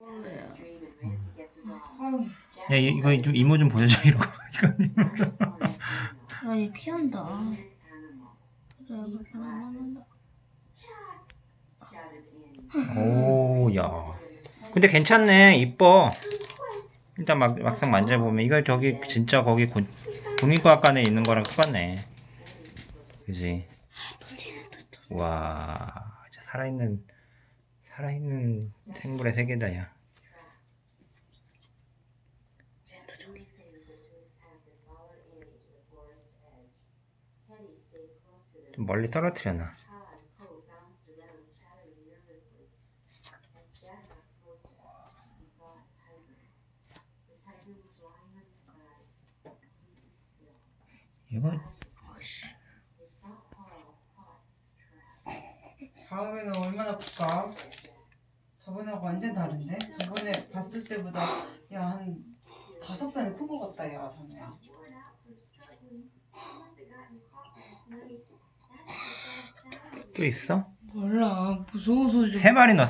아유, 야 이- 이거 좀 이모 좀 보여줘 이러고 이거는 아니 피한다. 그래. 오야. 근데 괜찮네. 이뻐. 일단 막, 막상 만져보면. 이거 저기 진짜 거기 고, 국립과학관에 있는 거랑 똑같네. 그지? 와 진짜 살아있는 살아있는 생물의 세계다 야좀 멀리 떨어뜨려놔 이거 다음에는 얼마나 클까? 저번하고 완전 다른데? 저번에 봤을 때보다 야한 다섯 배는 큰 것 같다 야 자네야 또 있어? 몰라 무서워서 좀. 세 마리 넣었어